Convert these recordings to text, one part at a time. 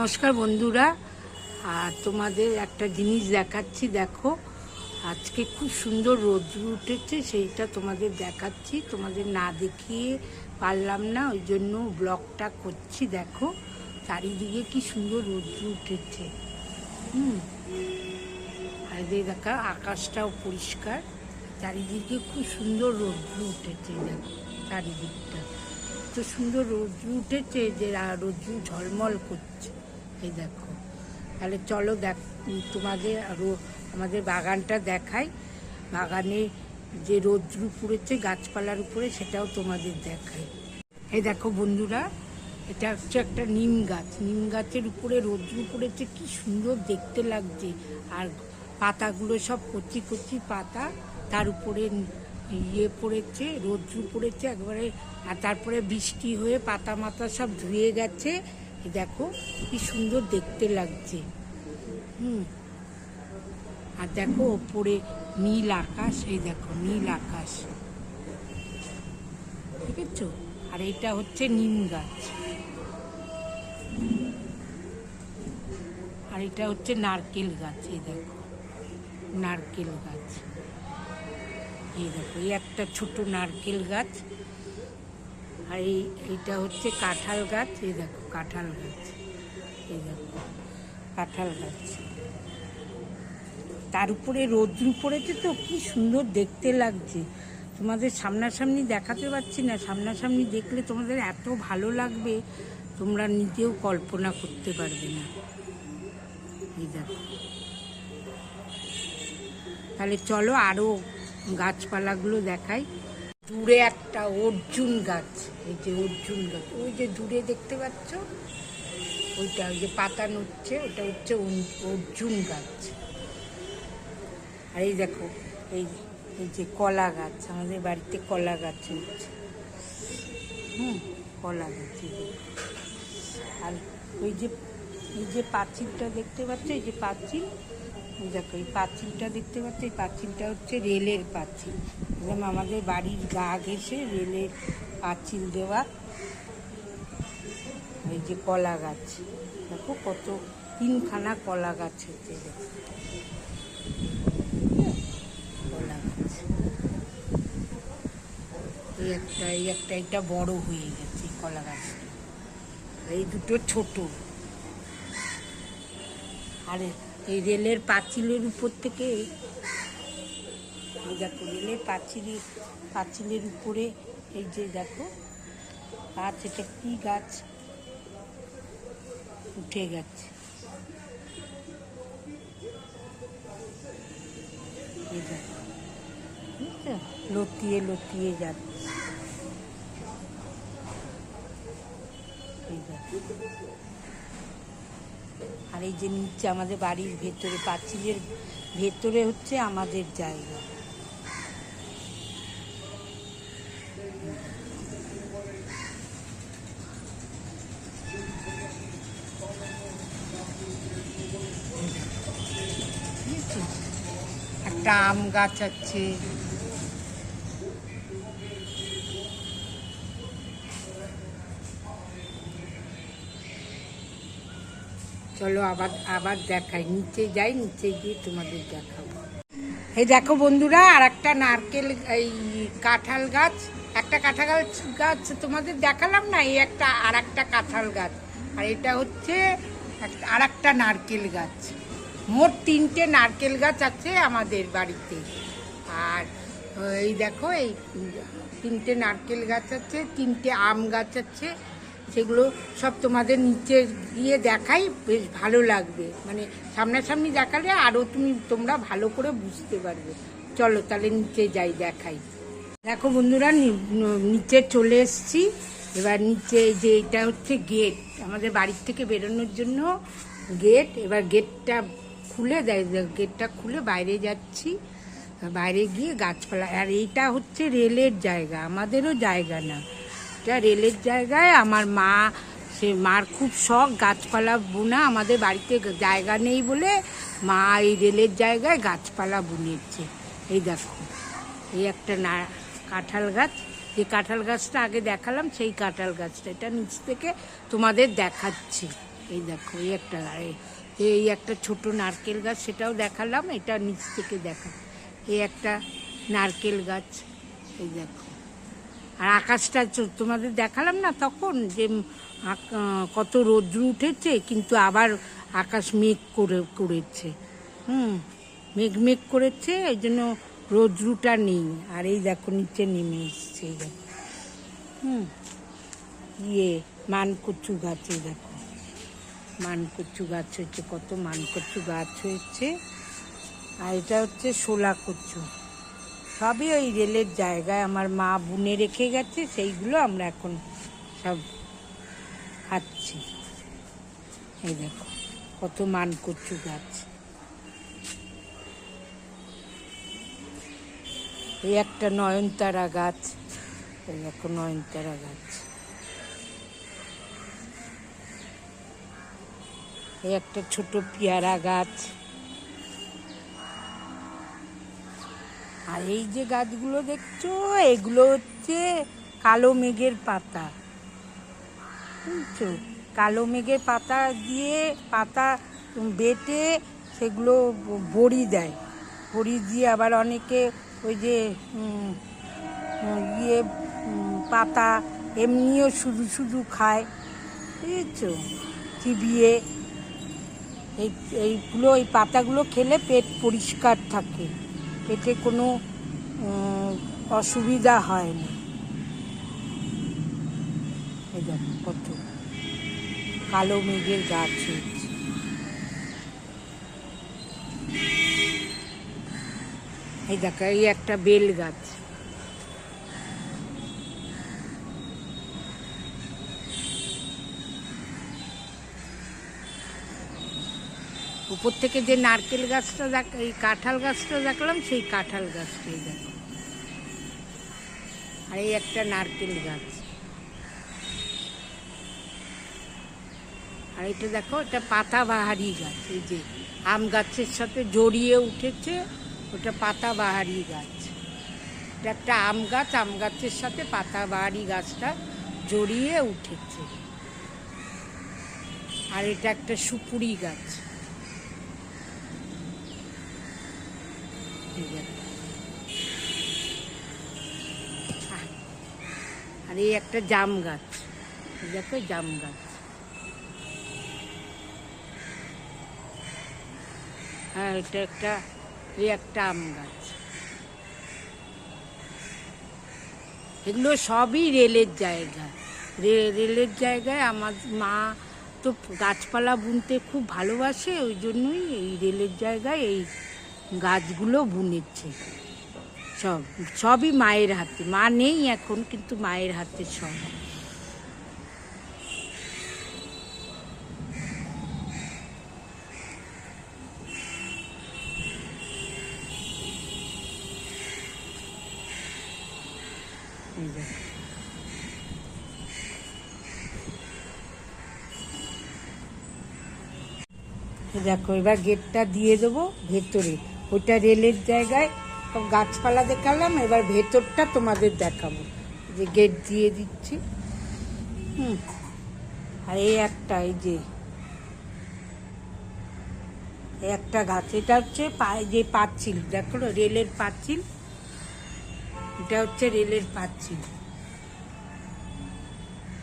নমস্কার বন্ধুরা। আর তোমাদের একটা জিনিস দেখাচ্ছি, দেখো। আজকে খুব সুন্দর রোদ উঠেছে, সেইটা তোমাদের দেখাচ্ছি। তোমাদের না দেখিয়ে পারলাম না, ওই জন্য ব্লগটা করছি, দেখো। চারিদিকে কি সুন্দর রোদ উঠেছে। হুম। আর দেখা, আকাশটাও পরিষ্কার। চারিদিকে খুব সুন্দর রোদ্র উঠেছে, দেখো, চারিদিকটা। তো সুন্দর রোদ্র উঠেছে যে রোদ্র ঝলমল করছে। এই দেখো। তাহলে চলো দেখ, তোমাদের আরও আমাদের বাগানটা দেখাই। বাগানে যে রোদ্রু পড়েছে গাছপালার উপরে, সেটাও তোমাদের দেখাই। এই দেখো বন্ধুরা, এটা হচ্ছে একটা নিম গাছ। নিম গাছের উপরে রোদ্র পড়েছে, কি সুন্দর দেখতে লাগছে। আর পাতাগুলো সব কচি কচি পাতা, তার উপরে ইয়ে পড়েছে, রোদ্রু পড়েছে, একবারে, আর তারপরে বৃষ্টি হয়ে পাতা মাতা সব ধুয়ে গেছে। দেখো, কি সুন্দর দেখতে লাগছে। হুম। আর দেখো, ওপরে নীল আকাশ, এই দেখো, নীল আকাশ। ঠিক আছে আর এটা হচ্ছে নিম গাছ। আর এটা হচ্ছে নারকেল গাছ, এই দেখো। নারকেল গাছ। এই দেখো, এই একটা ছোট নারকেল গাছ। আর এই, এইটা হচ্ছে কাঁঠাল গাছ, এই দেখো। কাঁঠাল গাছ। এই দেখো, কাঁঠাল গাছ। তার উপরে রোদ্র পড়েছে তো, কি সুন্দর দেখতে লাগছে। তোমাদের সামনাসামনি দেখাতে পারছি না, সামনাসামনি দেখলে তোমাদের এত ভালো লাগবে, তোমরা নিজেও কল্পনা করতে পারবে না। এই দেখো। তাহলে চলো আরও গাছপালাগুলো দেখাই। দূরে একটা অর্জুন গাছ, এই যে অর্জুন গাছ, ওই যে দূরে দেখতে পাচ্ছ? ওইটা, ওই যে পাতা নড়ছে ওটা হচ্ছে অর্জুন গাছ। আর এই দেখো, এই এই যে কলা গাছ, আমাদের বাড়িতে কলা গাছ হচ্ছে। হুম, কলা গাছ আর ওই যে, এই যে পাঁচিলটা দেখতে পাচ্ছ, এই যে পাঁচিল দেখো, এই পাঁচিলটা দেখতে পাচ্ছ, এই পাঁচিলটা হচ্ছে রেলের পাঁচিল। যেমন আমাদের বাড়ির গা ঘেসে রেলের পাঁচিল দেওয়া এই যে কলা গাছ। দেখো কত তিনখানা কলা গাছ হচ্ছে। কলা গাছ। এই একটা এই একটা এটা বড় হয়ে গেছে কলা গাছটা এই দুটো ছোট। আর এই রেলের পাঁচিলের উপর থেকে এই দেখো রেলের পাঁচিলের পাঁচিলের উপরে এই যে দেখো, গাছ, এটা কী গাছ? উঠে গেছে। লতিয়ে লতিয়ে যাচ্ছে। আর এই যে নিচে আমাদের বাড়ির ভেতরে, পাঁচিলের ভেতরে হচ্ছে আমাদের জায়গা। একটা আম গাছ আছে। চলো আবার আবার দেখাই। নিচে যাই, নিচে গিয়ে তোমাদের দেখাবো। এই দেখো বন্ধুরা আর একটা নারকেল, এই কাঁঠাল গাছ। একটা কাঁঠাল গাছ তোমাদের দেখালাম না, এই একটা আর একটা কাঁঠাল গাছ। আর এটা হচ্ছে আর একটা নারকেল গাছ। মোট তিনটে নারকেল গাছ আছে আমাদের বাড়িতে। আর এই দেখো, এই তিনটে নারকেল গাছ আছে, তিনটে আম গাছ আছে, সেগুলো সব তোমাদের নিচে গিয়ে দেখাই, বেশ ভালো লাগবে। মানে সামনাসামনি দেখালে আরও তুমি, তোমরা ভালো করে বুঝতে পারবে। চলো তাহলে নিচে যাই, দেখাই। দেখো বন্ধুরা নিচে চলে এসেছি। এবার নিচে যে এটা হচ্ছে গেট আমাদের বাড়ির থেকে বেরোনোর জন্য গেট এবার গেটটা খুলে দেয় গেটটা খুলে বাইরে যাচ্ছি, বাইরে গিয়ে গাছপালা, আর এইটা হচ্ছে রেলের জায়গা, আমাদেরও জায়গা না। এটা রেলের জায়গায় আমার মা, সে মার খুব শখ, গাছপালা বোনা, আমাদের বাড়িতে জায়গা নেই বলে মা এই রেলের জায়গায় গাছপালা বুনেছে এই দেখো, এই একটা না, কাঁঠাল গাছ, যে কাঁঠাল গাছটা আগে দেখালাম, সেই কাঁঠাল গাছটা, এটা নিচ থেকে তোমাদের দেখাচ্ছি। এই দেখো, এই একটা এই- একটা ছোট নারকেল গাছ সেটাও দেখালাম, এটা নিচ থেকে দেখা। এই একটা নারকেল গাছ, এই দেখো। আর আকাশটা তোমাদের দেখালাম না তখন যে কত রৌদ্র উঠেছে, কিন্তু আবার আকাশ মেঘ করে, করেছে। হুম, মেঘ মেঘ করেছে, এই জন্য রোদ্রুটা নেই। আর এই দেখো নিচে নেমে এসছে হুম ইয়ে মানকচু গাছ, এই দেখো। মানকচু গাছ হয়েছে, কত মানকচু গাছ হয়েছে। আর এটা হচ্ছে শোলা কচু সবই ওই রেলের জায়গায় আমার মা বুনে রেখে গেছে, সেইগুলো আমরা এখন সব খাচ্ছি। এই দেখো, কত মানকচু গাছ। এই একটা নয়নতারা গাছ, এই দেখো নয়নতারা গাছ। এই একটা ছোট পেয়ারা গাছ। আর এই যে গাছগুলো দেখছ, এগুলো হচ্ছে কালো মেঘের পাতা। বুঝছ? কালো মেঘের পাতা দিয়ে পাতা বেটে সেগুলো বড়ি দেয়। বড়ি দিয়ে আবার অনেকে ওই যে ইয়ে পাতা এমনিও শুধু শুধু খায়। বুঝেছ? চিবিয়ে এই, এইগুলো, এই পাতাগুলো খেলে পেট পরিষ্কার থাকে। পেটে কোনো অসুবিধা হয় না। এই দেখো কত কালো মেঘের গাছ হয়েছে। এই দেখো, এই একটা বেল গাছ। উপর থেকে যে নারকেল গাছটা দেখ, এই কাঁঠাল গাছটা দেখলাম, সেই কাঁঠাল গাছটাই দেখো। আর এই একটা নারকেল গাছ। আর এটা দেখো, এটা পাতাবাহারি গাছ, এই যে আম গাছের সাথে জড়িয়ে উঠেছে, ওটা পাতাবাহারি গাছ। এটা একটা আম গাছ, আম গাছের সাথে পাতাবাহারি গাছটা জড়িয়ে উঠেছে। আর এটা একটা সুপুরি গাছ। আর এই একটা জাম গাছ। জাম গাছ। হ্যাঁ এটা একটা আম গাছ। এগুলো সবই রেলের জায়গা। রেলের জায়গায় আমার মা তো গাছপালা বুনতে খুব ভালোবাসে, ওই জন্যই এই রেলের জায়গায় এই গাছগুলো বুনেছে। সব, সবই মায়ের হাতে। মা নেই এখন, কিন্তু মায়ের হাতে সব। দেখো, এবার গেটটা দিয়ে দেবো ভেতরে। ওইটা রেলের জায়গায়, সব গাছপালা দেখালাম, এবার ভেতরটা তোমাদের দেখাবো। যে গেট দিয়ে দিচ্ছি। হুম, আর এই একটা, এই যে একটা গাছ, এটা হচ্ছে যে পাচ্ছিল দেখো রেলের পাচ্ছিল এটা হচ্ছে রেলের পাচ্ছিল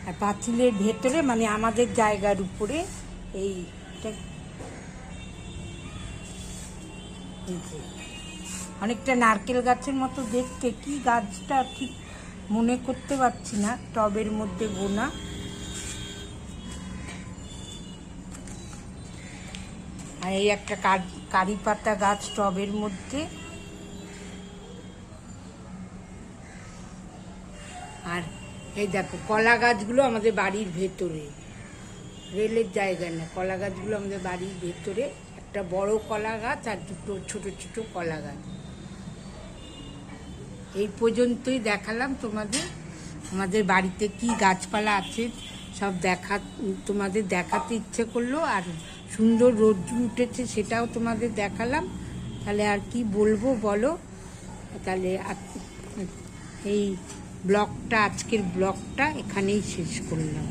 আর পাঁচিলের ভেতরে মানে আমাদের জায়গার উপরে, এই এটা- অনেকটা নারকেল গাছের মতো দেখতে। কি গাছটা ঠিক মনে করতে পারছি না, টবের মধ্যে বোনা। আর এই একটা কারি পাতা গাছ টবের মধ্যে। আর এই দেখো, কলা গাছগুলো আমাদের বাড়ির ভেতরে। রেলের জায়গা না, কলা গাছগুলো আমাদের বাড়ির ভেতরে। একটা বড় কলা গাছ আর দুটো ছোট ছোট কলা গাছ। এই পর্যন্তই দেখালাম তোমাদের। আমাদের বাড়িতে কি গাছপালা আছে সব দেখা, তোমাদের দেখাতে ইচ্ছে করল আর সুন্দর রোদ্র উঠেছে সেটাও তোমাদের দেখালাম। তাহলে আর কি বলব বলো? তাহলে এই ব্লগটা, আজকের ব্লগটা এখানেই শেষ করলাম।